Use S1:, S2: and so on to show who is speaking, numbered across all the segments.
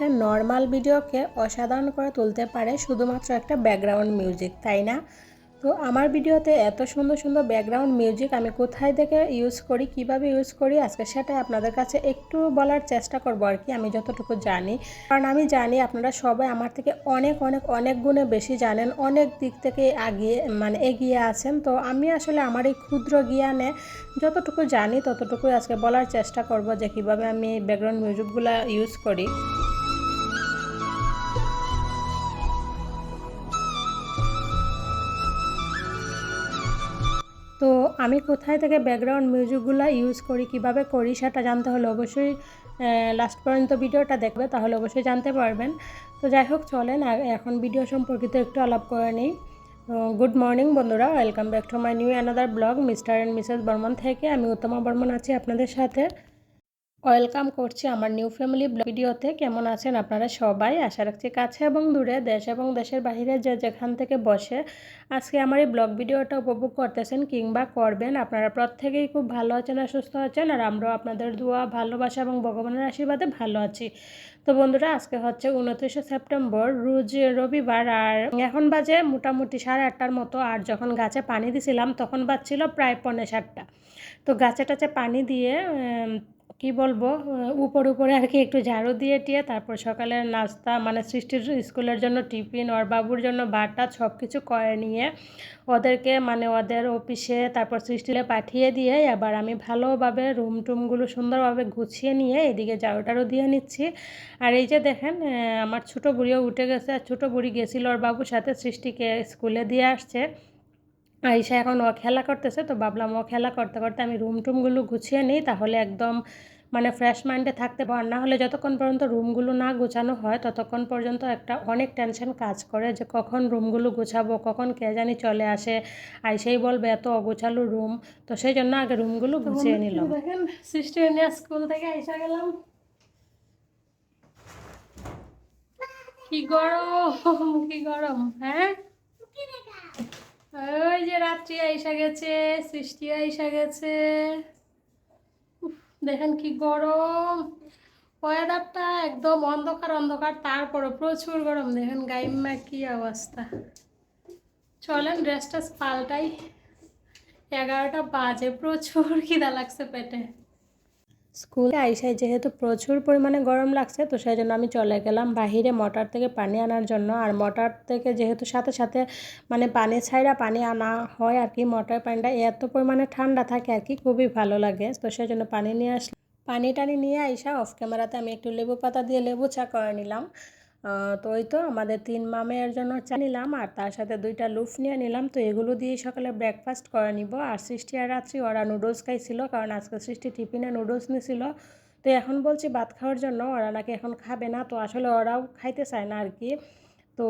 S1: একটা নর্মাল ভিডিওকে অসাধারণ করে তুলতে পারে শুধুমাত্র একটা ব্যাকগ্রাউন্ড মিউজিক, তাই না? তো আমার ভিডিওতে এত সুন্দর সুন্দর ব্যাকগ্রাউন্ড মিউজিক আমি কোথায় থেকে ইউজ করি, কীভাবে ইউজ করি, আজকে সেটাই আপনাদের কাছে একটু বলার চেষ্টা করব আর কি, আমি যতটুকু জানি। কারণ আমি জানি আপনারা সবাই আমার থেকে অনেক অনেক অনেক গুণে বেশি জানেন, অনেক দিক থেকে আগিয়ে মানে এগিয়ে আছেন। তো আমি আসলে আমার এই ক্ষুদ্র জ্ঞানে যতটুকু জানি ততটুকুই আজকে বলার চেষ্টা করব যে কীভাবে আমি ব্যাকগ্রাউন্ড মিউজিকগুলো ইউজ করি। আমি কোথায় থেকে ব্যাকগ্রাউন্ড মিউজিকগুলো ইউজ করি, কীভাবে করি সেটা জানতে হলে অবশ্যই লাস্ট পর্যন্ত ভিডিওটা দেখবে, তাহলে অবশ্যই জানতে পারবেন। তো যাই হোক, চলেন এখন ভিডিও সম্পর্কিত একটু আলাপ করে নিই। গুড মর্নিং বন্ধুরা welcome back to my new another blog Mr and Mrs Barman থেকে। আমি উত্তমা বর্মন আছি আপনাদের সাথে। ওয়েলকাম করছি আমার নিউ ফ্যামিলি ব্লগ ভিডিওতে। কেমন আছেন আপনারা সবাই? আশা রাখছি কাছে এবং দূরে, দেশ এবং দেশের বাহিরে যে যেখান থেকে বসে আজকে আমার এই ব্লগ ভিডিওটা উপভোগ করতেছেন কিংবা করবেন, আপনারা প্রত্যেকেই খুব ভালো আছেন আর সুস্থ আছেন, আর আমরাও আপনাদের দোয়া, ভালোবাসা এবং ভগবানের আশীর্বাদে ভালো আছি। তো বন্ধুরা, আজকে হচ্ছে উনত্রিশে সেপ্টেম্বর, রোজ রবিবার, আর এখন বাজে মোটামুটি সাড়ে আটটার মতো, আর যখন গাছে পানি দিছিলাম তখন বাজছিল প্রায় পৌনে সাতটা। তো গাছে টাছে পানি দিয়ে কি বলব উপর উপরে আর কি একটু ঝাড়ু দিয়ে টিয়ে তারপর সকালের নাস্তা মানে সৃষ্টির স্কুলের জন্য টিফিন, ওর বাবুর জন্য বাটা সব কিছু করে নিয়ে ওদেরকে মানে ওদের অফিসে তারপর সৃষ্টিলে পাঠিয়ে দিয়ে আবার আমি ভালোভাবে রুম টুমগুলো সুন্দরভাবে গুছিয়ে নিয়ে এদিকে ঝাড়ুটারও দিয়ে নিচ্ছি। আর এই যে দেখেন আমার ছোটো বুড়িও উঠে গেছে, আর ছোটো বুড়ি গেছিল ওর বাবুর সাথে, সৃষ্টিকে স্কুলে দিয়ে আসছে। আইসা এখন ও খেলা করতেছে, তো ভাবলাম ও খেলা করতে করতে আমি রুম টুমগুলো গুছিয়ে নিই, তাহলে একদম মানে ফ্রেশ মাইন্ডে থাকতে পার না হলে যতক্ষণ পর্যন্ত রুমগুলো না গোছানো হয় ততক্ষণ পর্যন্ত একটা অনেক টেনশন কাজ করে যে কখন রুমগুলো গোছাবো কখন কে জানি চলে আসে। আইসেই বলবে এত অগোছালো রুম তো সেই জন্য আগে রুমগুলো গুছিয়ে নিলাম। দেখেন নিয়ে স্কুল থেকে আইসা গেলাম। কি গরম কি গরম হ্যাঁ? ওই যে রাত্রি আইসা গেছে সৃষ্টি আইসা গেছে। দেখেন কি গরম। ওয়েদারটা একদম অন্ধকার অন্ধকার তারপরে প্রচুর গরম। দেখেন গাইম্মা কি অবস্থা। চলেন ড্রেসটা পাল্টাই। এগারোটা বাজে, প্রচুর খিদা লাগছে পেটে। স্কুলে আইসায় যেহেতু প্রচুর পরিমাণে গরম লাগছে, তো সেই জন্য আমি চলে গেলাম বাহিরে মোটর থেকে পানি আনার জন্য। আর মোটর থেকে যেহেতু সাথে সাথে মানে পানি ছাইরা পানি আনা হয় আর কি, মোটর পানিটা এত পরিমাণে ঠান্ডা থাকে আর কি, খুবই ভালো লাগে। তো সেই জন্য পানি নিয়ে আসলাম। পানি টানি নিয়ে আইসা অফ ক্যামেরাতে আমি একটু লেবু পাতা দিয়ে লেবু চা করে নিলাম। তো ওই তো আমাদের তিন মামের জন্য চা নিলাম আর তার সাথে দুইটা লুফ নিয়ে নিলাম। তো এগুলো দিয়ে সকালে ব্রেকফাস্ট করে নিব। আর সৃষ্টি আর রাত্রি ওরা নুডলস খাইছিল কারণ আজকে সৃষ্টি টিফিনে নুডলস নিছিল। তো এখন বলছি ভাত খাওয়ার জন্য, ওরা নাকি এখন খাবে না। তো আসলে ওরাও খাইতে চায় না আর কি তো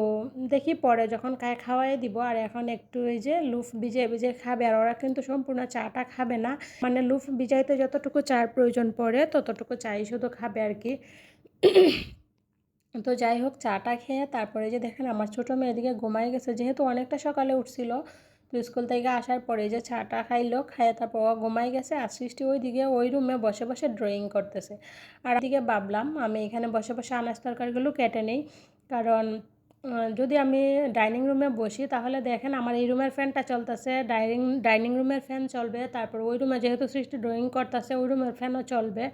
S1: দেখি পরে যখন খায় খাওয়াই দিব। আর এখন একটু এই যে লুফ ভিজে ভিজে খাবে আর ওরা কিন্তু সম্পূর্ণ চাটা খাবে না। মানে লুফ ভিজাইতে যতটুকু চার প্রয়োজন পড়ে, ততটুকু চাই শুধু খাবে আর কি তো যাই হোক, চাটা খেয়ে তারপরে যে দেখেন আমার ছোটো মেয়ে এদিকে ঘুমাই গেছে। যেহেতু অনেকটা সকালে উঠছিল, তো স্কুল থেকে আসার পরে যে চাটা খাইলো, খাইয়ে তারপর ও ঘুমাই গেছে। আর সৃষ্টি ওই দিকে ওই রুমে বসে বসে ড্রয়িং করতেছে। আর দিকে ভাবলাম, আমি এখানে বসে বসে আনাজ তরকারিগুলো কেটে নিই। কারণ যদি আমি ডাইনিং রুমে বসি, তাহলে দেখেন আমার এই রুমের ফ্যানটা চলতেছে। ডাইনিং ডাইনিং রুমের ফ্যান চলবে, তারপর ওই রুমে যেহেতু সৃষ্টি ড্রয়িং করতেছে, ওই রুমের ফ্যানও চলবে।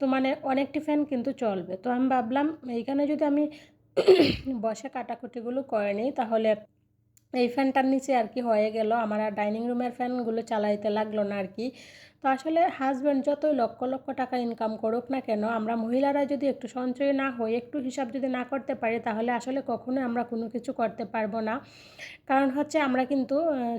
S1: তো মানে অনেকটি ফ্যান কিন্তু চলবে। তো আমি ভাবলাম, এইখানে যদি আমি বসে কাটাকুটিগুলো করে নিই, তাহলে এই ফ্যানটার নিচে আর কি হয়ে গেল। আমার আর ডাইনিং রুমের ফ্যানগুলো চালাইতে লাগল না আর কি। তো আসলে হাজব্যান্ড যতই লক্ষ লক্ষ টাকা ইনকাম করুক না কেন, আমরা মহিলারা যদি একটু সঞ্চয় না হই, একটু হিসাব যদি না করতে পারি, তাহলে আসলে কখনোই আমরা কোনো কিছু করতে পারব না। কারণ হচ্ছে আমরা কিন্তু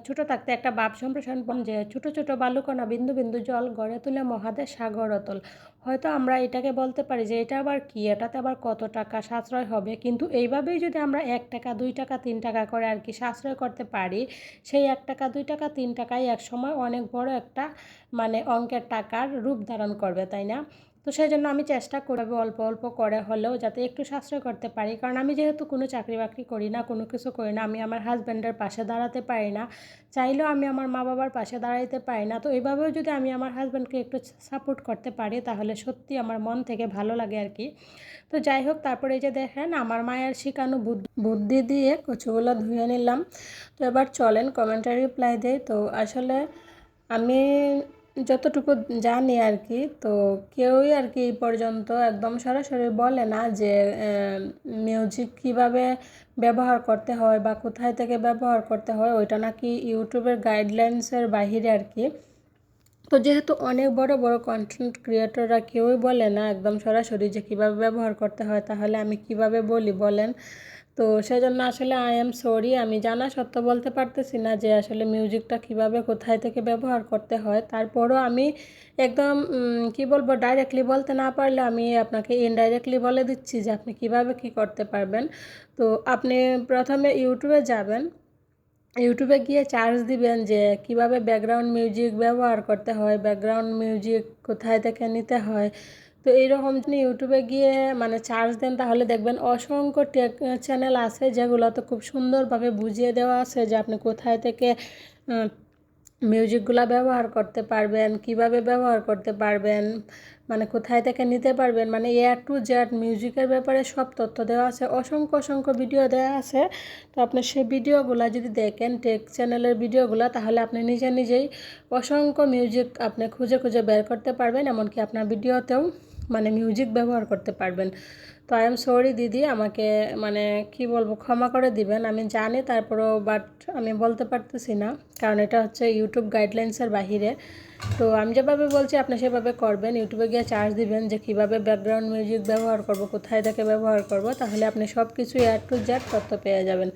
S1: ছোটো থাকতে একটা বাপ সম্প্রসারণ যে ছোটো ছোটো বালুকণা বিন্দু বিন্দু জল গড়ে তুলে মহাদেশ সাগর অতল। হয়তো আমরা এটাকে বলতে পারি যে এটা আবার কি? এটাতে আবার কত টাকা সাশ্রয় হবে? কিন্তু এইভাবেই যদি আমরা এক টাকা, দুই টাকা, তিন টাকা করে আর কি সাশ্রয় করতে পারি, সেই এক টাকা, দুই টাকা, তিন টাকায় এক সময় অনেক বড় একটা মানে অঙ্কের টাকার রূপ ধারণ করবে, তাই না? তো সেই জন্য আমি চেষ্টা করব অল্প অল্প করে হলেও যাতে একটু সাশ্রয় করতে পারি। কারণ আমি যেহেতু কোনো চাকরি বাকরি করি না, কোনো কিছু করি না, আমি আমার হাজব্যান্ডের পাশে দাঁড়াতে পারি না, চাইলেও আমি আমার মা বাবার পাশে দাঁড়াইতে পারি না। তো এইভাবেও যদি আমি আমার হাজব্যান্ডকে একটু সাপোর্ট করতে পারি, তাহলে সত্যি আমার মন থেকে ভালো লাগে আর কি। তো যাই হোক, তারপরে এই যে দেখেন, আমার মায়ের শিকানো বুদ্ধ- দিয়ে কচুগুলো ধুয়ে নিলাম। তো এবার চলেন কমেন্টে রিপ্লাই দেই। তো আসলে আমি যতটুকু জানি আর কি, তো কেউই আর কি এই পর্যন্ত একদম সরাসরি বলে না যে মিউজিক কীভাবে ব্যবহার করতে হয় বা কোথায় থেকে ব্যবহার করতে হয়, ওইটা নাকি ইউটিউবের গাইডলাইন্সের বাহিরে আর কি। তো যেহেতু অনেক বড় বড় কন্টেন্ট ক্রিয়েটররা কেউই বলে না একদম সরাসরি যে কীভাবে ব্যবহার করতে হয়, তাহলে আমি কীভাবে বলি বলেন? তো সেজন্য আসলে আই এম সরি আমি জানা সত্য বলতে পারতেছি না যে আসলে মিউজিকটা কীভাবে, কোথায় থেকে ব্যবহার করতে হয়। তারপরও আমি একদম কি বলব ডাইরেক্টলি বলতে না পারলে আমি আপনাকে ইনডাইরেক্টলি বলে দিচ্ছি যে আপনি কীভাবে কি করতে পারবেন। তো আপনি প্রথমে ইউটিউবে যাবেন। ইউটিউবে গিয়ে চার্জ দিবেন যে কীভাবে ব্যাকগ্রাউন্ড মিউজিক ব্যবহার করতে হয় ব্যাকগ্রাউন্ড মিউজিক কোথায় থেকে নিতে হয়। তো এইরকম যদি ইউটিউবে গিয়ে মানে চার্জ দেন, তাহলে দেখবেন অসংখ্য টেক চ্যানেল আছে যেগুলো তো খুব সুন্দরভাবে বুঝিয়ে দেওয়া আছে যে আপনি কোথায় থেকে মিউজিকগুলো ব্যবহার করতে পারবেন, কীভাবে ব্যবহার করতে পারবেন মানে কোথায় থেকে নিতে পারবেন মানে এ টু জেড মিউজিকের ব্যাপারে সব তথ্য দেওয়া আছে, অসংখ্য অসংখ্য ভিডিও দেওয়া আছে। তো আপনি সেই ভিডিওগুলো যদি দেখেন টেক চ্যানেলের ভিডিওগুলো তাহলে আপনি নিজে নিজেই অসংখ্য মিউজিক আপনি খুঁজে খুঁজে বের করতে পারবেন, এমনকি আপনার ভিডিওতেও মানে মিউজিক ব্যবহার করতে পারবেন। তো আই এম সরি দিদি আমাকে মানে কি বলব ক্ষমা করে দিবেন। আমি জানি তারপরেও বাট আমি বলতে পারতেছি না কারণ এটা হচ্ছে ইউটিউব গাইডলাইন্সের বাহিরে। তো আমি যেভাবে বলছি আপনি সেভাবে করবেন। ইউটিউবে গিয়ে চার্জ দিবেন যে কীভাবে ব্যাকগ্রাউন্ড মিউজিক ব্যবহার করব কোথায় থেকে ব্যবহার করব তাহলে আপনি সব কিছু এয়ার টু জেড তথ্য পেয়ে যাবেন।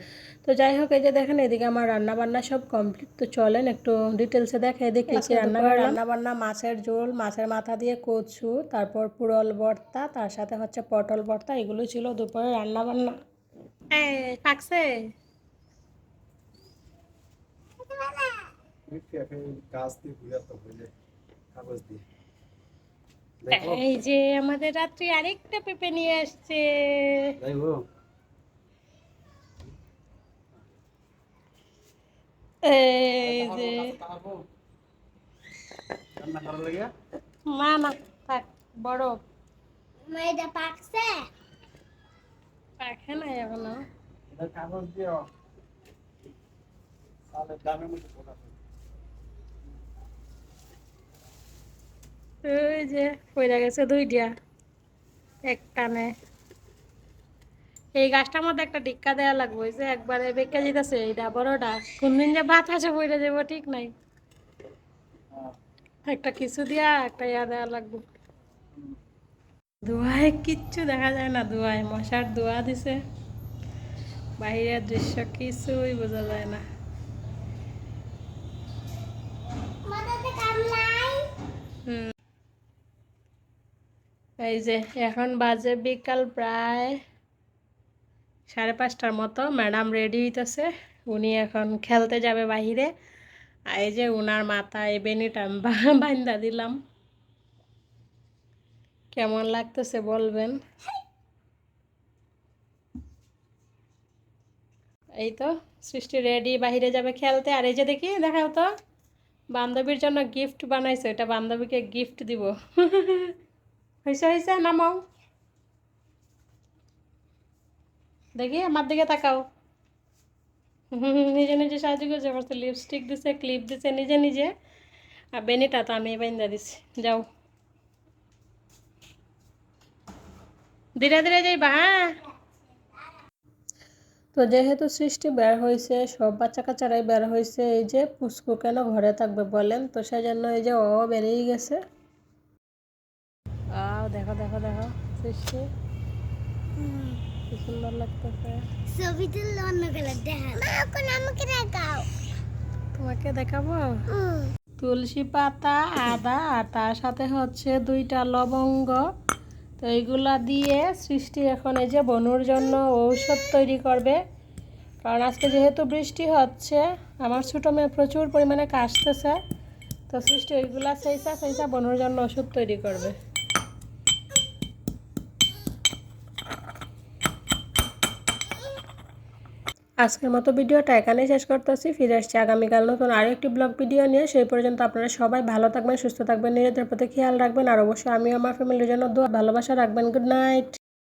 S1: তো যাই হোক এই যে দেখেন এদিকে আমার রান্না বান্না সব কমপ্লিট তো চলেন একটু ডিটেলসে দেখে দেখি কি রান্না রান্না বান্না মাছের ঝোল মাছের মাথা দিয়ে কচু তারপর পুরল ভর্তা তার সাথে হচ্ছে পটল ভর্তা। এগুলো ছিল দুপুরে রান্না বান্না থাকছে। এই যে আমাদের রাত্রি আরেকটা পেঁপে নিয়ে আসছে। এই যে
S2: রান্না
S1: মা না থাক বড়।
S3: মেয়েটা পাকছে?
S1: পাখে নাই এখনও।
S2: এটা কাগজ দিও। তাহলে দামের মধ্যে পোকা
S1: ওই যে পড়ে গেছে দুইটা এক টানে এই গাছটার মধ্যে একটা ডিক্কা দেওয়া লাগবে ওই যে একবারে বেঁকে যেতেছে এইটা বড়টা কোন দিন যে বাতাসে পড়ে যাব ঠিক নাই।
S2: হ্যাঁ।
S1: একটা কিছু দিয়া একটা ইয়া দেওয়া লাগবে। ধোয়ায় কিচ্ছু দেখা যায় না ধোয়ায় মশার ধোয়া দিছে। বাইরের দৃশ্য কিছুই বোঝা যায় না। এই যে, এখন বাজে বিকাল প্রায় সাড়ে পাঁচটার মতো। ম্যাডাম রেডি হইতেছে। উনি এখন খেলতে যাবে বাহিরে। এই যে উনার মাথায় বেনিটা বান্ধা দিলাম। কেমন লাগতেছে বলবেন? এই তো, সৃষ্টি রেডি বাহিরে যাবে খেলতে। আর এই যে দেখি, দেখাও তো, বান্ধবীর জন্য গিফট বানাইছে। এটা বান্ধবীকে গিফট দিব। হয়েছে হয়েছে নামাও। দেখি, আমার দিকে তাকাও। নিজে নিজে সাহায্য করছে, আমার লিপস্টিক দিছে ক্লিপ দিছে, নিজে নিজে। আর বেনিটা তো আমি বাইন্দা দিছি। যাও। ধীরে ধীরে যাইবা হ্যাঁ? তো যেহেতু সৃষ্টি বের হয়েছে সব বাচ্চা কাচ্চারাই বের হয়েছে এই যে পুষ্কু কেন ঘরে থাকবে বলেন? তো সেজন্য এই যে ও বেরিয়ে গেছে। আও দেখো দেখো দেখো সৃষ্টি। কি সুন্দর লাগতেছে।
S3: অন্য কালার দেখা এখন আমাকে দেখাও।
S1: তোমাকে দেখাবো?
S3: হুম।
S1: তুলসী পাতা আদা আর তার সাথে হচ্ছে দুইটা লবঙ্গ। তো এইগুলা দিয়ে সৃষ্টি এখন এই যে বনুর জন্য ঔষধ তৈরি করবে। কারণ আজকে যেহেতু বৃষ্টি হচ্ছে, আমার ছোটো মেয়ে প্রচুর পরিমাণে কাশতেছে। তো সৃষ্টি ওইগুলা সেইসা সেইসা বনুর জন্য ওষুধ তৈরি করবে। আজকের মতো ভিডিওটা এখানেই শেষ করতেছি। ফিরে আসছি আগামীকাল নতুন আরও একটি ব্লগ ভিডিও নিয়ে। সেই পর্যন্ত আপনারা সবাই ভালো থাকবেন, সুস্থ থাকবেন, নিজেদের প্রতি খেয়াল রাখবেন। আর অবশ্যই আমি আমার ফ্যামিলির জন্য ভালোবাসা রাখবেন। Good night